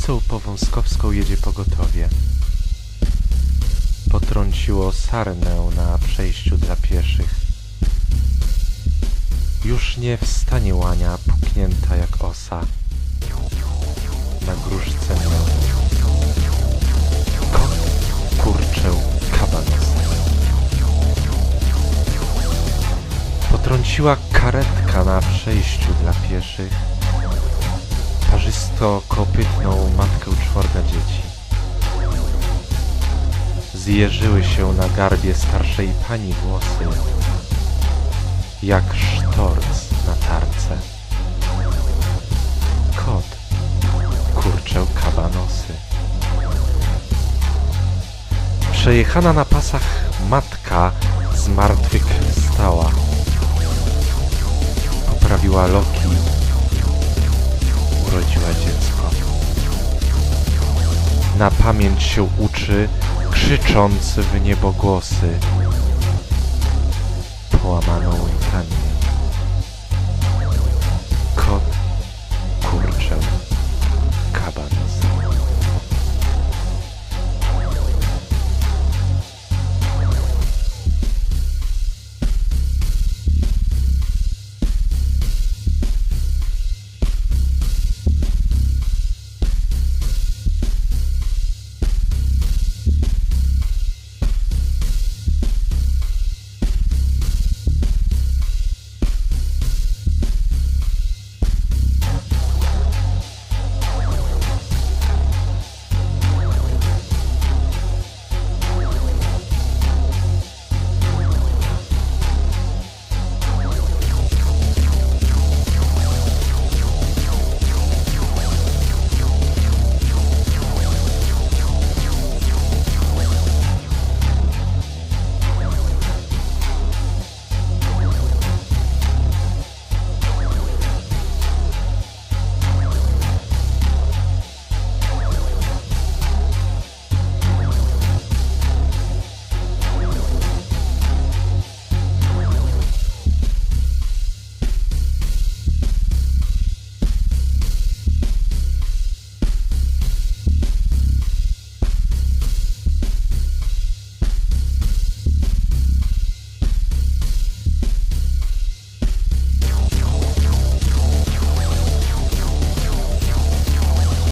ulicą Powązkowską jedzie pogotowie. Potrąciło sarnę na przejściu dla pieszych. Już nie wstanie łania, puknięta jak osa. Na gruszce miodu. Kot kurczę kabanos. Potrąciła karetka na przejściu dla pieszych. Parzysto kopytną matkę czworga dzieci. Zjeżyły się na garbie starszej pani włosy, jak sztorc na tarce. Kot kurczę kabanosy. Przejechana na pasach matka z Na pamięć się uczy, krzycząc w niebo głosy. Połamane